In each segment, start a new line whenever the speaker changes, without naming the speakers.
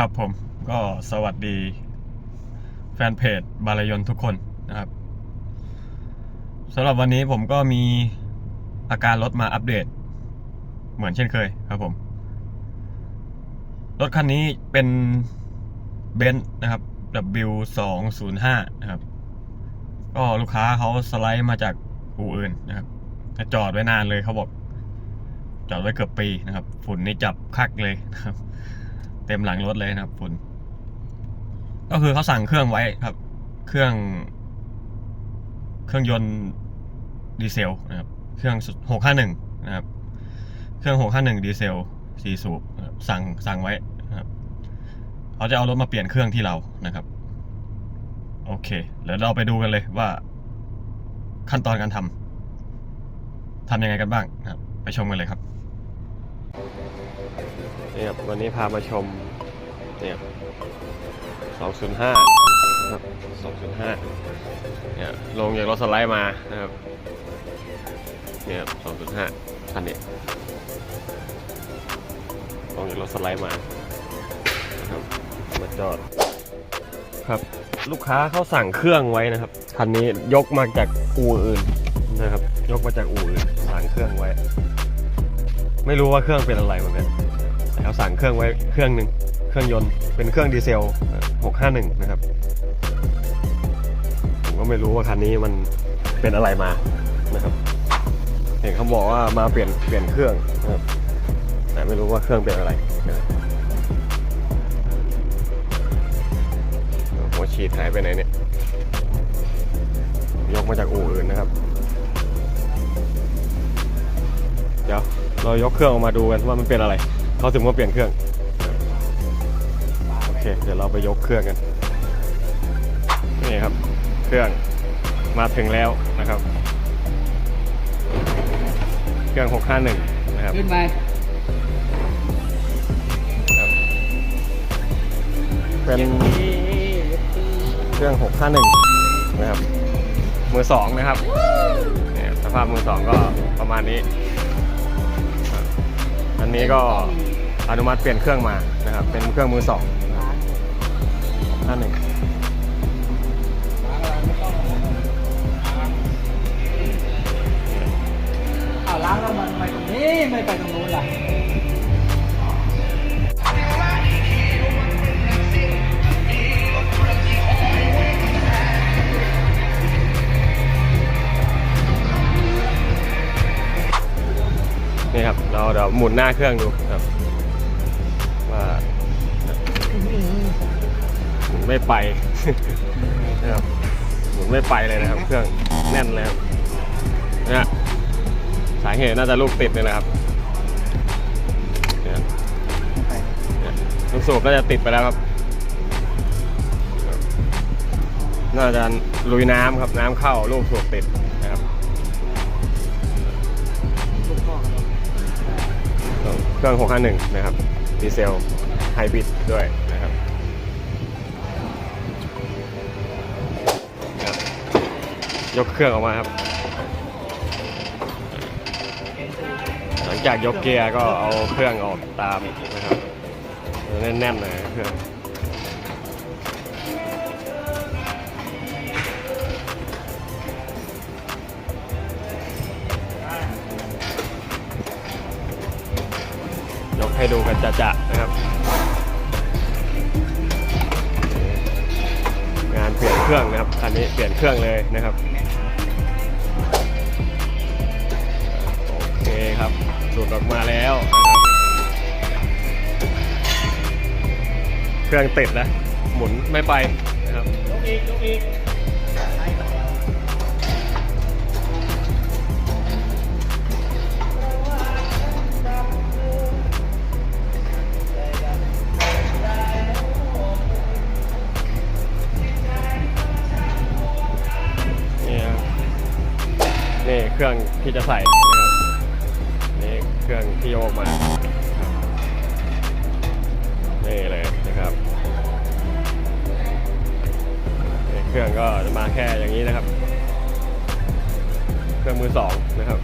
ครับผมก็สวัสดีแฟนเพจบารยนทุกคนนะครับสำหรับวันนี้ผมก็มีอาการรถมาอัปเดต เหมือนเช่นเคยครับผม รถคันนี้เป็นเบนซ์นะครับ W 2 0 5 นะครับ ก็ลูกค้าเขาสไลด์มาจากอู่อื่นนะครับจอดไว้นานเลยเขาบอก จอดไว้เกือบปีนะครับ ฝุ่นนี่จับคักเลยนะครับ เต็มหลังรถเลยนะครับฝุ่นก็คือเขาสั่งเครื่องไว้ครับ เครื่อง เครื่องยนต์ดีเซลนะครับ เครื่องหกห้าหนึ่งนะครับ เครื่องหกห้าหนึ่งดีเซลสี่สูบนะครับสั่งสั่งไว้นะครับเขาจะเอารถมาเปลี่ยนเครื่องที่เรานะครับ โอเคเดี๋ยวเราไปดูกันเลยว่า ขั้นตอนการทำทำยังไงกันบ้างนะครับ ไปชมกันเลยครับ นี่ครับวันนี้พามาชมเนี่ยสองศูนย์ห้าครับสองศูนย์ห้าเนี่ยลงจากรถสไลด์มานะครับเนี่ยสองศูนย์ห้าคันนี้ลงจากรถสไลด์มานะครับมาจอดครับลูกค้าเขาสั่งเครื่องไว้นะครับคันนี้ยกมาจากอู่อื่นนะครับ ยกมาจากอู่อื่นสั่งเครื่องไว้ ไม่รู้ว่าเครื่องเป็นอะไรเหมือนกัน แต่เขาสั่งเครื่องไว้เครื่องหนึ่งเครื่องยนต์เป็นเครื่องดีเซล 651 นะครับ ผมก็ไม่รู้ว่าคันนี้มันเป็นอะไรมานะครับ เห็นเขาบอกว่ามาเปลี่ยนเปลี่ยนเครื่องนะครับแต่ไม่รู้ว่าเครื่องเป็นอะไรหัวฉีดหายไปไหนเนี่ย ยกมาจากอู่อื่นนะครับ เดี๋ยวเรายกเครื่องออกมาดูกันว่ามันเป็นอะไร เขาถึงมาเปลี่ยนเครื่อง โอเค เดี๋ยวเราไปยกเครื่องกัน นี่ครับ เครื่องมาถึงแล้วนะครับ เครื่อง 651 นะครับ
ขึ้นไป
เป็นเครื่อง 651 นะครับ มือสองนะครับเนี่ยสภาพมือสองก็ประมาณนี้ อันนี้ก็ อนุมัติเปลี่ยนเครื่องมานะครับ เป็นเครื่องมือสองห้าหนึ่ง
อ้าวล้างแล้วมันไปตรงนี้ไม่ไปตรงนู้นล่ะ
นี่ครับ เราเดี๋ยวหมุนหน้าเครื่องดูครับ ไม่ไปนะครับหมุนไม่ไปเลยนะครับ เครื่องแน่นเลยครับนะสาเหตุน่าจะลูกติดเลยนะครับลูกสูบน่าจะติดไปแล้วครับ น่าจะลุยน้ำครับน้ำเข้าลูกสูบติดนะครับเครื่อง651 นะครับ ดีเซลไฮบริดด้วย ยกเครื่องออกมาครับ หลังจากยกเกียร์ก็เอาเครื่องออกตามนะครับแน่นๆเลยเครื่องยกให้ดูกันจะๆนะครับ งานเปลี่ยนเครื่องนะครับคันนี้เปลี่ยนเครื่องเลยนะครับ ครับหลุดออกมาแล้วเครื่องติดแล้วหมุนไม่ไปนะครับ
ยกอีกยกอีก
นี่ครับนี่เครื่องที่จะใส่นะครับ เครื่องที่ยกออกมานี่เลยนะครับเครื่องก็มาแค่อย่างนี้นะครับ เครื่องมือสองนะครับ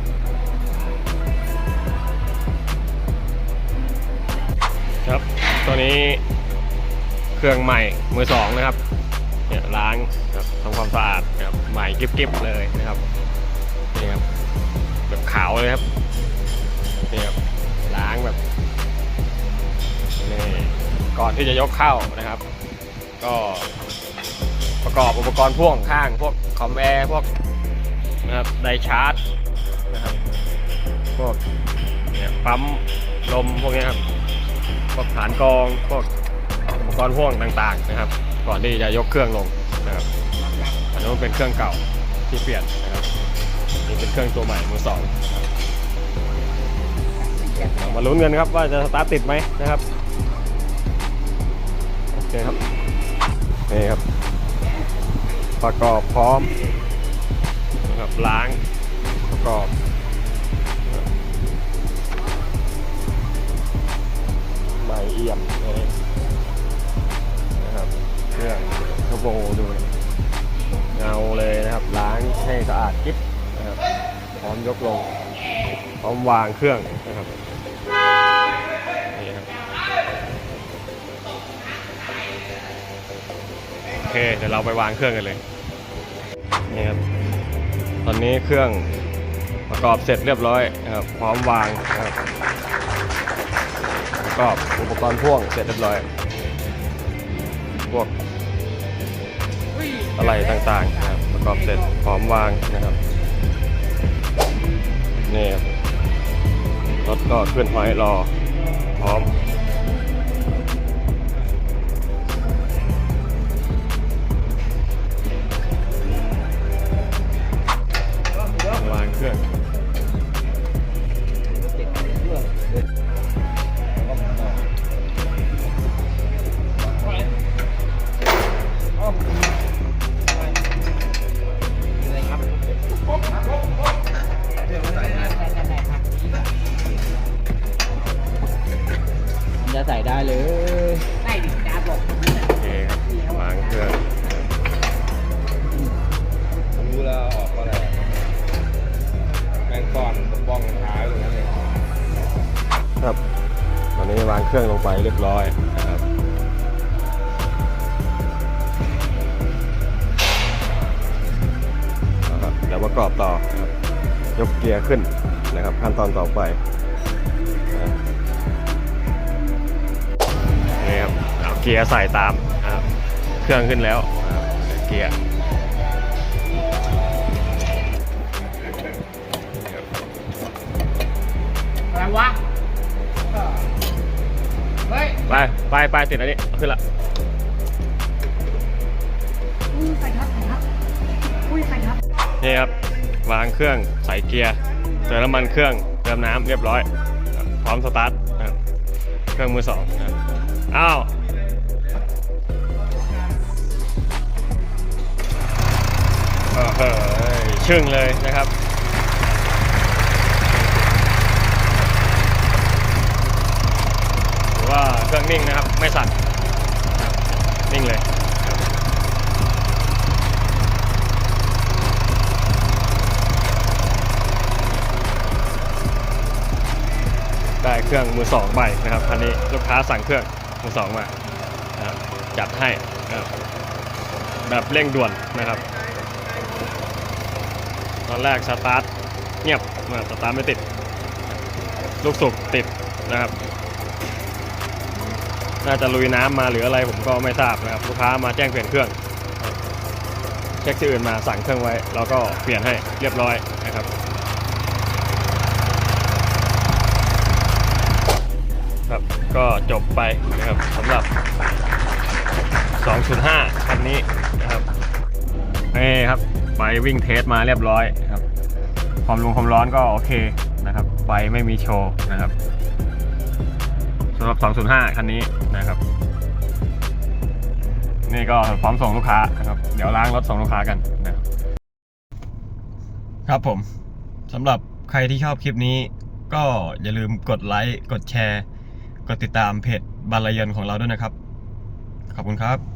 ครับตัวนี้เครื่องใหม่มือสองนะครับเนี่ยล้างครับทำความสะอาดนะครับใหม่กิ๊บๆเลยนะครับนี่ครับแบบขาวเลยครับ ก่อนที่จะยกเข้านะครับ ก็ประกอบอุปกรณ์พ่วงข้าง พวกคอมแอร์พวกนะครับไดชาร์จนะครับพวกเนี่ยปั๊มลมพวกนี้ครับพวกฐานกองพวกอุปกรณ์พ่วงต่างๆนะครับ ก่อนที่จะยกเครื่องลงนะครับอันนู้นเป็นเครื่องเก่าที่เปลี่ยนนะครับนี่เป็นเครื่องตัวใหม่มือสองมาลุ้นกันครับว่าจะสตาร์ทติดไหมนะครับ โอเคครับ นี่ครับ ประกอบพร้อมนะครับล้างประกอบใหม่เอี่ยมเลยนะครับเครื่องกระโบดูเงาเลยนะครับ ล้างให้สะอาดกิ๊บนะครับพร้อมยกลง พร้อมวางเครื่องนะครับ เค เดี๋ยวเราไปวางเครื่องกันเลย นี่ครับ ตอนนี้เครื่องประกอบเสร็จเรียบร้อยนะครับพร้อมวางครับประกอบอุปกรณ์พ่วงเสร็จเรียบร้อย พวกอะไรต่างๆนะครับประกอบเสร็จพร้อมวางนะครับ นี่ครับรถก็ขึ้นหอยรอ พร้อม เครื่อง
ล
งไปเรียบร้อยนะครับเอาครับเดี๋ยวประกอบต่อนะครับยกเกียร์ขึ้นนะครับขั้นตอนต่อไปนะนี่ครับเอาเกียร์ใส่ตามนะครับเครื่องขึ้นแล้วนะครับเกียร์
อะไรวะเฮ้ย
ไปไปไปติดอันนี้เอาขึ้นละ
อุ้ยใส่ครับใส่ครับอุ้ยใส่ครับ
นี่ครับวางเครื่องใส่เกียร์เติมน้ำมันเครื่องเติมน้ำเรียบร้อยครับพร้อมสตาร์ทนะครับเครื่องมือสองนะครับอ้าวเออเฮ้ยชึ่งเลยนะครับ หรือ ว่าเครื่องนิ่งนะครับ ไม่สั่นนิ่งเลยได้เครื่องมือสองใบนะครับคันนี้ลูกค้าสั่งเครื่องมือสองมาจับจัดให้แบบเร่งด่วนนะครับ ตอนแรกสตาร์ทเงียบสตาร์ทไม่ติด ลูกสูบติดนะครับ น่าจะลุยน้ำมาหรืออะไรผมก็ไม่ทราบนะครับลูกค้ามาแจ้งเปลี่ยนเครื่อง เช็คที่อื่นมาสั่งเครื่องไว้แล้วก็เปลี่ยนให้เรียบร้อยนะครับครับก็จบไปนะครับสำหรับ 2.5 คันนี้นะครับนี่ครับไปวิ่งเทสมาเรียบร้อยครับความรุงความร้อนก็โอเคนะครับไฟไม่มีโชว์นะครับำหรับ 205 คันนี้นะครับ นี่ก็พร้อมส่งลูกค้านะครับ เดี๋ยวล้างรถส่งลูกค้ากันนะครับครับผมสำหรับใครที่ชอบคลิปนี้ ก็อย่าลืมกดไลค์ กดแชร์ กดติดตามเพจบาลายนของเราด้วยนะครับ ขอบคุณครับ